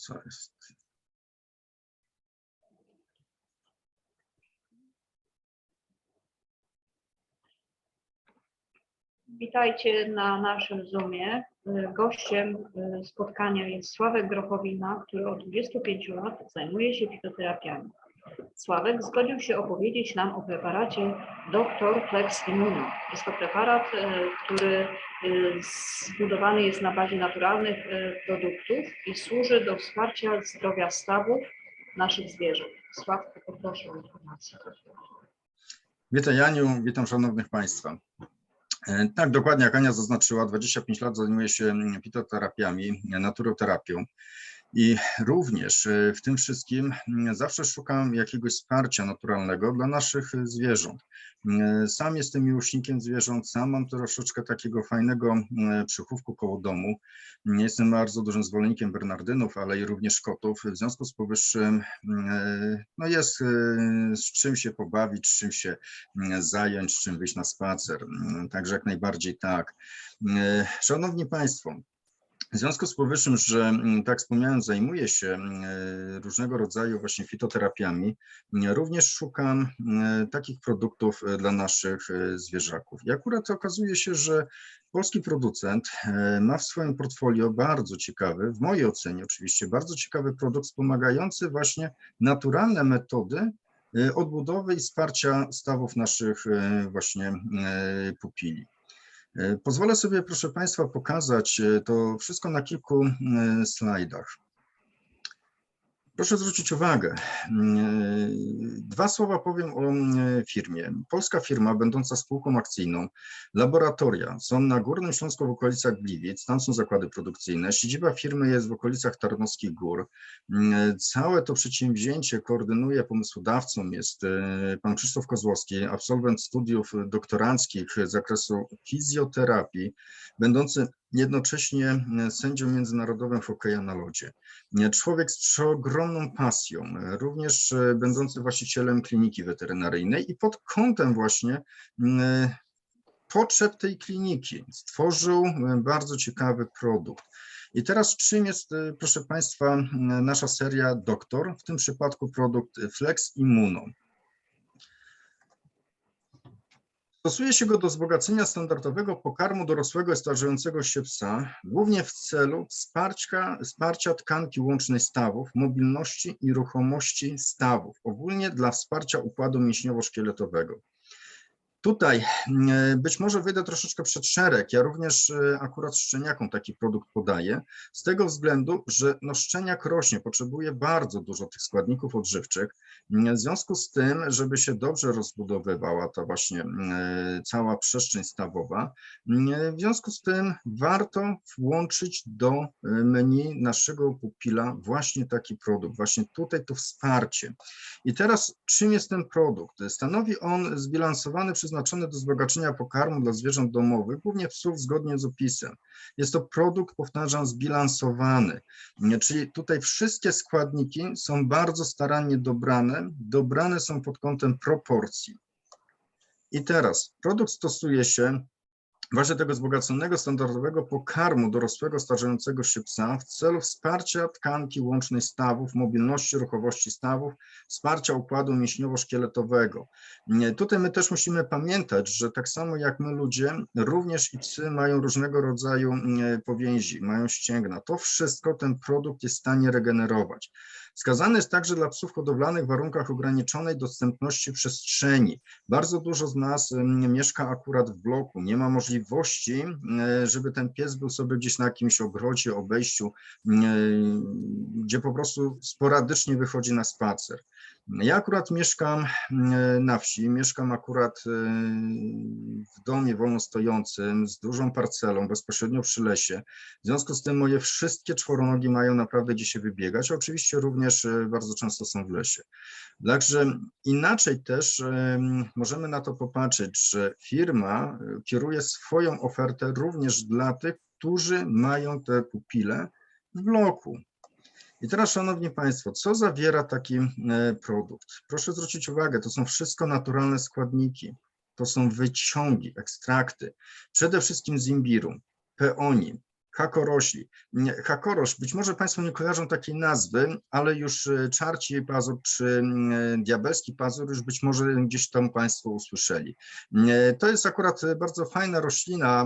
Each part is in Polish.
Co jest? Witajcie na naszym Zoomie. Gościem y, spotkania jest Sławek Grochowina, który od 25 lat zajmuje się fitoterapiami. Sławek zgodził się opowiedzieć nam o preparacie Dr. Flex Immuno. Jest to preparat, y, który y, zbudowany jest na bazie naturalnych y, produktów i służy do wsparcia zdrowia stawów naszych zwierząt. Sławku, poproszę o informację. Witam Janiu, witam szanownych Państwa. E, Tak, dokładnie jak Ania zaznaczyła, 25 lat zajmuję się fitoterapiami, e, naturoterapią i również e, w tym wszystkim mm, zawsze szukam jakiegoś wsparcia naturalnego dla naszych zwierząt. E, Sam jestem miłośnikiem zwierząt, sam mam troszeczkę takiego fajnego e, przychówku koło domu. Jestem bardzo dużym zwolennikiem Bernardynów, ale i również kotów. W związku z powyższym e, no jest e, z czym się pobawić, z czym się mm, zająć, z czym wyjść na spacer. Mm, Także jak najbardziej tak. E, Szanowni Państwo, w związku z powyższym, że mm, tak wspomniałem, zajmuję się mm, e, różnego rodzaju właśnie fitoterapiami, mm, również szukam mm, takich produktów e, dla naszych e, zwierzaków. I akurat okazuje się, że polski producent e, ma w swoim portfolio bardzo ciekawy, w mojej ocenie oczywiście, bardzo ciekawy produkt wspomagający właśnie naturalne metody e, odbudowy i wsparcia stawów naszych e, właśnie e, pupili. E, Pozwolę sobie, proszę Państwa, pokazać e, to wszystko na kilku e, slajdach. Proszę zwrócić uwagę. mm, e, Dwa słowa powiem o mm, firmie. Polska firma, będąca spółką akcyjną, laboratoria są na Górnym Śląsku w okolicach Gliwic, tam są zakłady produkcyjne. Siedziba firmy jest w okolicach Tarnowskich Gór. Mm, Całe to przedsięwzięcie koordynuje, pomysłodawcą jest e, pan Krzysztof Kozłowski, absolwent studiów doktoranckich z zakresu fizjoterapii, będący jednocześnie e, sędzią międzynarodowym w hokeja na lodzie. E, Człowiek z przeogromną pasją, e, również będący właścicielem kliniki weterynaryjnej i pod kątem właśnie potrzeb tej kliniki stworzył bardzo ciekawy produkt. I teraz czym jest, proszę Państwa, nasza seria Doktor, w tym przypadku produkt Flex Immuno. Stosuje się go do wzbogacenia standardowego pokarmu dorosłego starzejącego się psa, głównie w celu wsparcia, wsparcia tkanki łącznej stawów, mobilności i ruchomości stawów, ogólnie dla wsparcia układu mięśniowo-szkieletowego. Tutaj mm, być może wyjdę troszeczkę przed szereg. Ja również e, akurat szczeniakom taki produkt podaję, z tego względu, że no szczeniak rośnie, potrzebuje bardzo dużo tych składników odżywczych. Mm, W związku z tym, żeby się dobrze rozbudowywała ta właśnie mm, cała przestrzeń stawowa, mm, w związku z tym warto włączyć do e, menu naszego pupila właśnie taki produkt, właśnie tutaj to wsparcie. I teraz czym jest ten produkt? Stanowi on zbilansowany, przeznaczony do wzbogacenia pokarmu dla zwierząt domowych, głównie psów zgodnie z opisem. Jest to produkt, powtarzam, zbilansowany, czyli tutaj wszystkie składniki są bardzo starannie dobrane, dobrane są pod kątem proporcji. I teraz produkt stosuje się właśnie tego wzbogaconego standardowego pokarmu dorosłego starzejącego się psa w celu wsparcia tkanki łącznej stawów, mobilności, ruchowości stawów, wsparcia układu mięśniowo-szkieletowego. Tutaj my też musimy pamiętać, że tak samo jak my ludzie, również i psy mają różnego rodzaju powięzi, mają ścięgna. To wszystko ten produkt jest w stanie regenerować. Wskazany jest także dla psów hodowlanych w warunkach ograniczonej dostępności przestrzeni. Bardzo dużo z nas mieszka akurat w bloku, nie ma możliwości, żeby ten pies był sobie gdzieś na jakimś ogrodzie, obejściu, gdzie po prostu sporadycznie wychodzi na spacer. Ja akurat mieszkam e, na wsi, mieszkam akurat e, w domie wolno stojącym z dużą parcelą, bezpośrednio przy lesie. W związku z tym moje wszystkie czworonogi mają naprawdę gdzie się wybiegać. Oczywiście również e, bardzo często są w lesie. Także inaczej też em, możemy na to popatrzeć, że firma kieruje swoją ofertę również dla tych, którzy mają te pupile w bloku. I teraz, Szanowni Państwo, co zawiera taki e, produkt? Proszę zwrócić uwagę, to są wszystko naturalne składniki. To są wyciągi, ekstrakty, przede wszystkim z imbiru, peonii, Hakorośli. Nie, Hakoroś, być może Państwo nie kojarzą takiej nazwy, ale już e, czarci pazur czy mm, diabelski pazur już być może gdzieś tam Państwo usłyszeli. E, To jest akurat e, bardzo fajna roślina,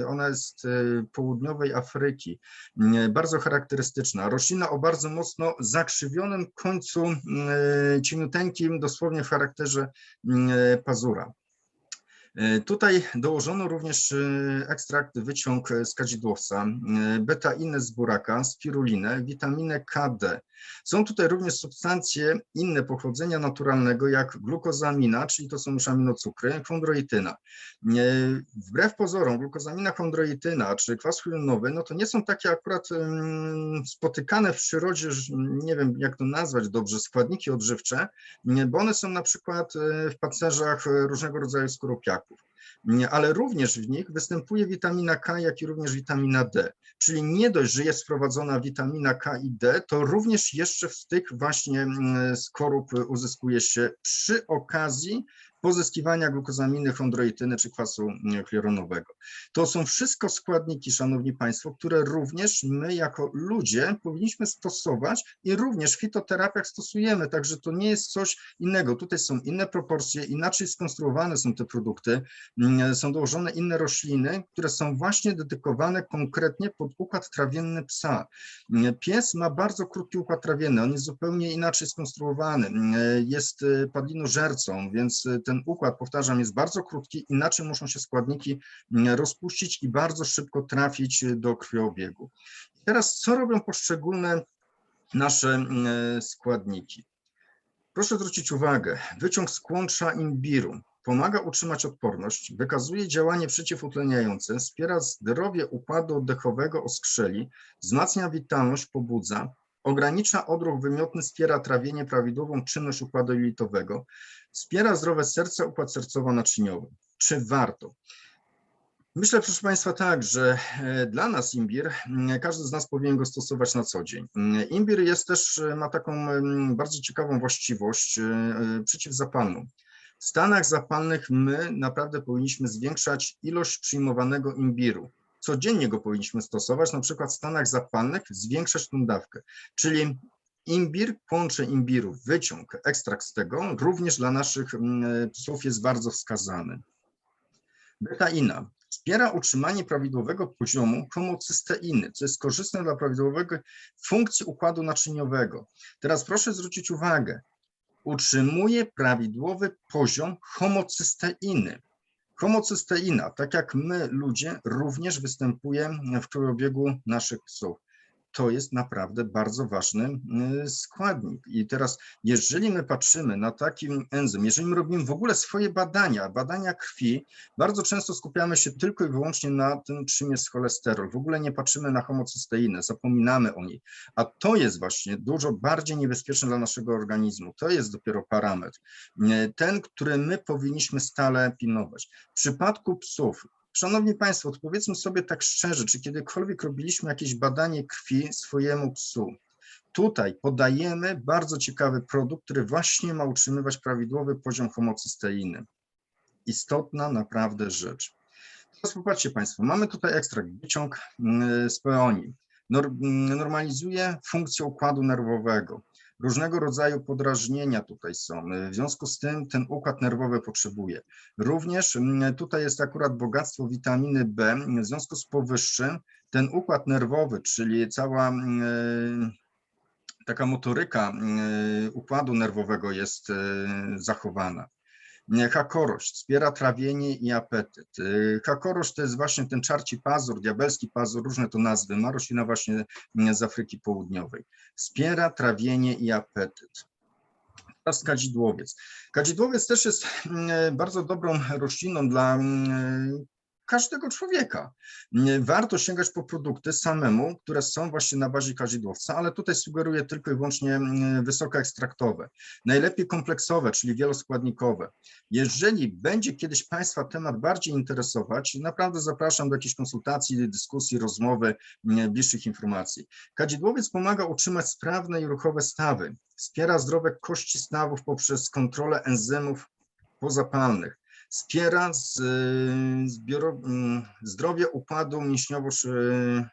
e, ona jest e, południowej Afryki, e, bardzo charakterystyczna. Roślina o bardzo mocno zakrzywionym końcu, e, cieniuteńkim, dosłownie w charakterze e, pazura. E, Tutaj dołożono również e, ekstrakt, wyciąg z kadzidłowca, e, beta-inę z buraka, spirulinę, witaminę KD. Są tutaj również substancje inne pochodzenia naturalnego, jak glukozamina, czyli to są już aminocukry, chondroityna. Wbrew pozorom, glukozamina, chondroityna czy kwas hialuronowy, no to nie są takie akurat spotykane w przyrodzie, nie wiem jak to nazwać dobrze, składniki odżywcze, bo one są na przykład w pancerzach różnego rodzaju skorupiaków. Ale również w nich występuje witamina K, jak i również witamina D. Czyli nie dość, że jest wprowadzona witamina K i D, to również jeszcze z tych właśnie mm, skorup uzyskuje się przy okazji pozyskiwania glukozaminy, chondroityny czy kwasu hialuronowego. To są wszystko składniki, szanowni państwo, które również my jako ludzie powinniśmy stosować i również w fitoterapiach stosujemy, także to nie jest coś innego. Tutaj są inne proporcje, inaczej skonstruowane są te produkty, mm, są dołożone inne rośliny, które są właśnie dedykowane konkretnie pod układ trawienny psa. Mm, Pies ma bardzo krótki układ trawienny, on jest zupełnie inaczej skonstruowany, mm, jest y, padlinożercą, więc y, ten układ, powtarzam, jest bardzo krótki, inaczej muszą się składniki mm, rozpuścić i bardzo szybko trafić do krwiobiegu. Teraz co robią poszczególne nasze mm, składniki? Proszę zwrócić uwagę, wyciąg z kłącza imbiru pomaga utrzymać odporność, wykazuje działanie przeciwutleniające, wspiera zdrowie układu oddechowego oskrzeli, wzmacnia witalność, pobudza, ogranicza odruch wymiotny, wspiera trawienie, prawidłową czynność układu jelitowego, wspiera zdrowe serce, układ sercowo-naczyniowy. Czy warto? Myślę, proszę Państwa, tak, że e, dla nas imbir, każdy z nas powinien go stosować na co dzień. Imbir jest też, e, ma taką bardzo ciekawą właściwość e, przeciwzapalną. W stanach zapalnych my naprawdę powinniśmy zwiększać ilość przyjmowanego imbiru. Codziennie go powinniśmy stosować, na przykład w stanach zapalnych zwiększać tą dawkę. Czyli imbir, kłącze imbiru, wyciąg, ekstrakt z tego również dla naszych mm, psów jest bardzo wskazany. Betaina wspiera utrzymanie prawidłowego poziomu homocysteiny, co jest korzystne dla prawidłowego funkcji układu naczyniowego. Teraz proszę zwrócić uwagę, utrzymuje prawidłowy poziom homocysteiny. Homocysteina, tak jak my ludzie, również występuje w krwiobiegu naszych psów. To jest naprawdę bardzo ważny y, składnik. I teraz, jeżeli my patrzymy na taki enzym, jeżeli my robimy w ogóle swoje badania, badania krwi, bardzo często skupiamy się tylko i wyłącznie na tym, czym jest cholesterol. W ogóle nie patrzymy na homocysteinę, zapominamy o niej. A to jest właśnie dużo bardziej niebezpieczne dla naszego organizmu. To jest dopiero parametr. y, Ten, który my powinniśmy stale pilnować. W przypadku psów, Szanowni Państwo, odpowiedzmy sobie tak szczerze, czy kiedykolwiek robiliśmy jakieś badanie krwi swojemu psu? Tutaj podajemy bardzo ciekawy produkt, który właśnie ma utrzymywać prawidłowy poziom homocysteiny. Istotna naprawdę rzecz. Teraz popatrzcie Państwo, mamy tutaj ekstrakt, wyciąg mm, z peonii. Nor- mm, normalizuje funkcję układu nerwowego. Różnego rodzaju podrażnienia tutaj są. W związku z tym ten układ nerwowy potrzebuje. Również mm, tutaj jest akurat bogactwo witaminy B. W związku z powyższym ten układ nerwowy, czyli cała mm, taka motoryka mm, układu nerwowego jest zachowana. Hakorość wspiera trawienie i apetyt. Hakorość to jest właśnie ten czarci pazur, diabelski pazur, różne to nazwy, ma roślina właśnie mm, z Afryki Południowej. Wspiera trawienie i apetyt. Teraz kadzidłowiec. Kadzidłowiec też jest mm, bardzo dobrą rośliną dla mm, każdego człowieka. Warto sięgać po produkty samemu, które są właśnie na bazie kadzidłowca, ale tutaj sugeruję tylko i wyłącznie mm, wysokoekstraktowe. Najlepiej kompleksowe, czyli wieloskładnikowe. Jeżeli będzie kiedyś Państwa temat bardziej interesować, naprawdę zapraszam do jakiejś konsultacji, dyskusji, rozmowy, mm, bliższych informacji. Kadzidłowiec pomaga utrzymać sprawne i ruchowe stawy, wspiera zdrowe kości stawów poprzez kontrolę enzymów pozapalnych, wspiera z, y, zbioro, y, zdrowie układu mięśniowo y,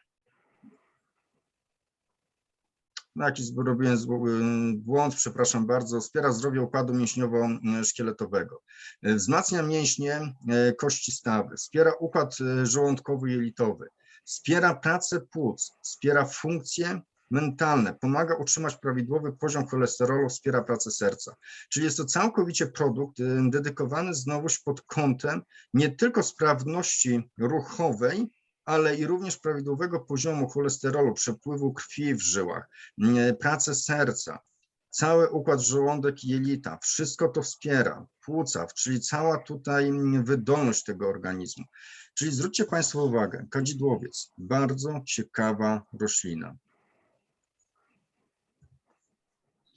no jakiś robiłem błąd, przepraszam bardzo, wspiera zdrowie układu mięśniowo-szkieletowego, wzmacnia mięśnie kości stawy, wspiera układ żołądkowy-jelitowy, wspiera pracę płuc, wspiera funkcję mentalne, pomaga utrzymać prawidłowy poziom cholesterolu, wspiera pracę serca. Czyli jest to całkowicie produkt y, dedykowany znowuż pod kątem nie tylko sprawności ruchowej, ale i również prawidłowego poziomu cholesterolu, przepływu krwi w żyłach, nie, pracę serca, cały układ żołądek jelita, wszystko to wspiera, płuca, czyli cała tutaj mm, wydolność tego organizmu. Czyli zwróćcie Państwo uwagę, kadzidłowiec, bardzo ciekawa roślina.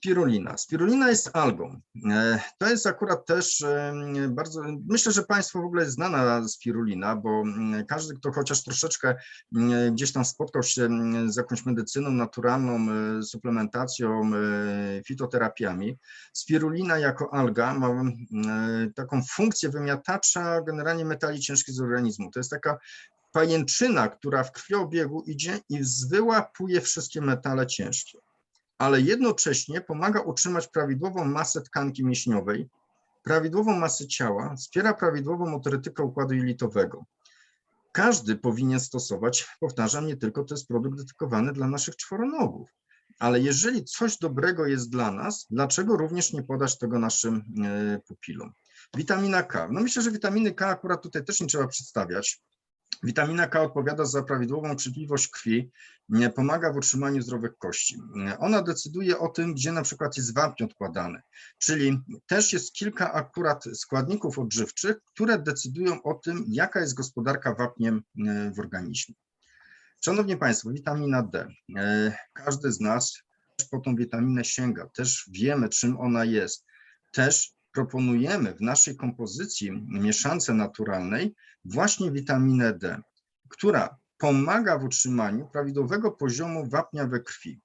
Spirulina. Spirulina jest algą. E, To jest akurat też em, bardzo, myślę, że Państwu w ogóle jest znana spirulina, bo mm, każdy, kto chociaż troszeczkę mm, gdzieś tam spotkał się mm, z jakąś medycyną naturalną, e, suplementacją, e, fitoterapiami, spirulina jako alga ma taką funkcję wymiatacza generalnie metali ciężkich z organizmu. To jest taka pajęczyna, która w krwiobiegu idzie i wyłapuje wszystkie metale ciężkie ale jednocześnie pomaga utrzymać prawidłową masę tkanki mięśniowej, prawidłową masę ciała, wspiera prawidłową motorytykę układu jelitowego. Każdy powinien stosować, powtarzam, nie tylko to jest produkt dedykowany dla naszych czworonogów, ale jeżeli coś dobrego jest dla nas, dlaczego również nie podać tego naszym e, pupilom? Witamina K. No myślę, że witaminy K akurat tutaj też nie trzeba przedstawiać. Witamina K odpowiada za prawidłową czytliwość krwi, pomaga w utrzymaniu zdrowych kości. Ona decyduje o tym, gdzie na przykład jest wapń odkładany, czyli też jest kilka akurat składników odżywczych, które decydują o tym, jaka jest gospodarka wapniem w organizmie. Szanowni Państwo, witamina D. Każdy z nas po tą witaminę sięga, też wiemy, czym ona jest. Też proponujemy w naszej kompozycji mieszance naturalnej właśnie witaminę D, która pomaga w utrzymaniu prawidłowego poziomu wapnia we krwi,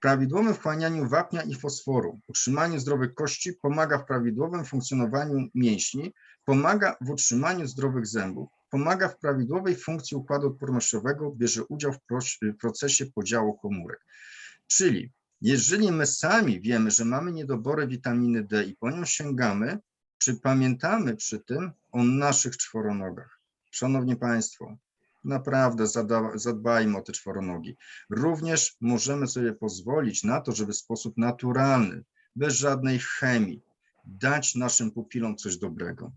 prawidłowym wchłanianiu wapnia i fosforu, utrzymaniu zdrowych kości, pomaga w prawidłowym funkcjonowaniu mięśni, pomaga w utrzymaniu zdrowych zębów, pomaga w prawidłowej funkcji układu odpornościowego, bierze udział w procesie podziału komórek. Czyli jeżeli my sami wiemy, że mamy niedobory witaminy D i po nią sięgamy, czy pamiętamy przy tym o naszych czworonogach? Szanowni Państwo, naprawdę zadbajmy o te czworonogi. Również możemy sobie pozwolić na to, żeby w sposób naturalny, bez żadnej chemii, dać naszym pupilom coś dobrego.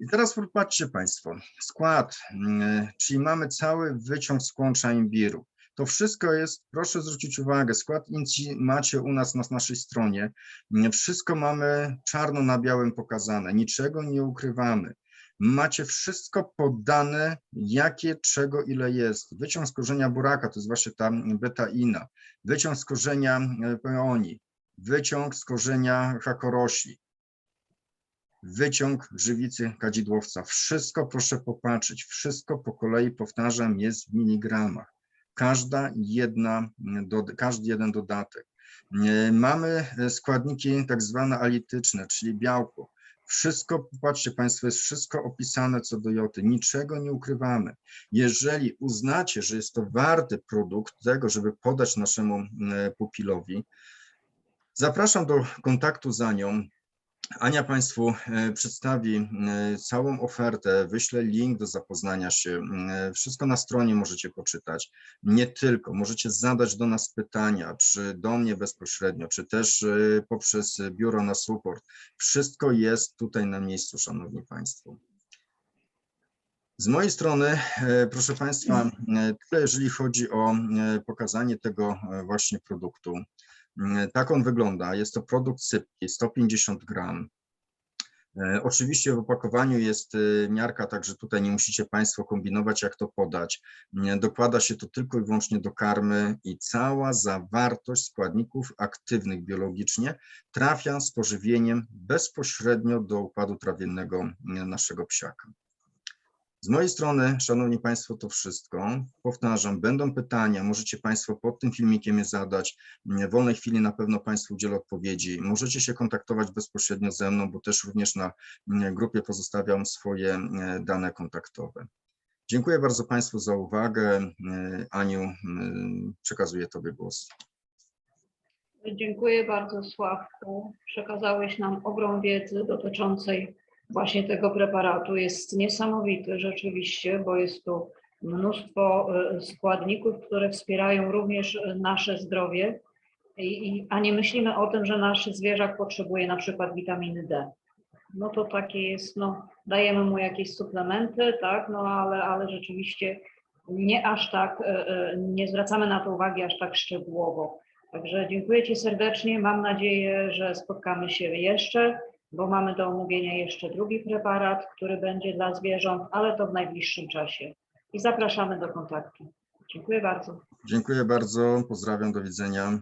I teraz popatrzcie Państwo, skład, mm, czyli mamy cały wyciąg skłącza imbiru. To wszystko jest, proszę zwrócić uwagę, skład INCI macie u nas na naszej stronie. Mm, Wszystko mamy czarno na białym pokazane, niczego nie ukrywamy. Macie wszystko podane, jakie, czego, ile jest. Wyciąg z korzenia buraka, to jest właśnie ta betaina. Wyciąg z korzenia e, peonii. Wyciąg z korzenia hakorośli. Wyciąg żywicy kadzidłowca. Wszystko proszę popatrzeć. Wszystko po kolei, powtarzam, jest w miligramach. Każda jedna, do, każdy jeden dodatek. E, Mamy e, składniki tak zwane alityczne, czyli białko. Wszystko, popatrzcie Państwo, jest wszystko opisane co do joty, niczego nie ukrywamy. Jeżeli uznacie, że jest to warty produkt tego, żeby podać naszemu e, pupilowi, zapraszam do kontaktu za nią. Ania Państwu e, przedstawi e, całą ofertę, wyślę link do zapoznania się. e, Wszystko na stronie możecie poczytać. Nie tylko, możecie zadać do nas pytania, czy do mnie bezpośrednio, czy też poprzez biuro na support. Wszystko jest tutaj na miejscu, Szanowni Państwo. Z mojej strony, proszę Państwa, tyle jeżeli chodzi o pokazanie tego właśnie produktu. Mm, Tak on wygląda. Jest to produkt sypki, 150 gram. E, Oczywiście w opakowaniu jest e, miarka, także tutaj nie musicie Państwo kombinować, jak to podać. Dokłada się to tylko i wyłącznie do karmy i cała zawartość składników aktywnych biologicznie trafia z pożywieniem bezpośrednio do układu trawiennego naszego psiaka. Z mojej strony, Szanowni Państwo, to wszystko. Powtarzam, będą pytania, możecie Państwo pod tym filmikiem je zadać. W wolnej chwili na pewno Państwu udzielę odpowiedzi. Możecie się kontaktować bezpośrednio ze mną, bo też również na mm, grupie pozostawiam swoje e, dane kontaktowe. Dziękuję bardzo Państwu za uwagę. E, Aniu, mm, przekazuję Tobie głos. Dziękuję bardzo Sławku. Przekazałeś nam ogrom wiedzy dotyczącej właśnie tego preparatu. Jest niesamowity rzeczywiście, bo jest tu mnóstwo e, składników, które wspierają również e, nasze zdrowie, I, a nie myślimy o tym, że nasz zwierzak potrzebuje na przykład witaminy D. No to takie jest, no dajemy mu jakieś suplementy, tak, no ale, ale rzeczywiście nie aż tak, e, nie zwracamy na to uwagi aż tak szczegółowo. Także dziękuję Ci serdecznie. Mam nadzieję, że spotkamy się jeszcze, bo mamy do omówienia jeszcze drugi preparat, który będzie dla zwierząt, ale to w najbliższym czasie. I zapraszamy do kontaktu. Dziękuję bardzo. Dziękuję bardzo, pozdrawiam, do widzenia.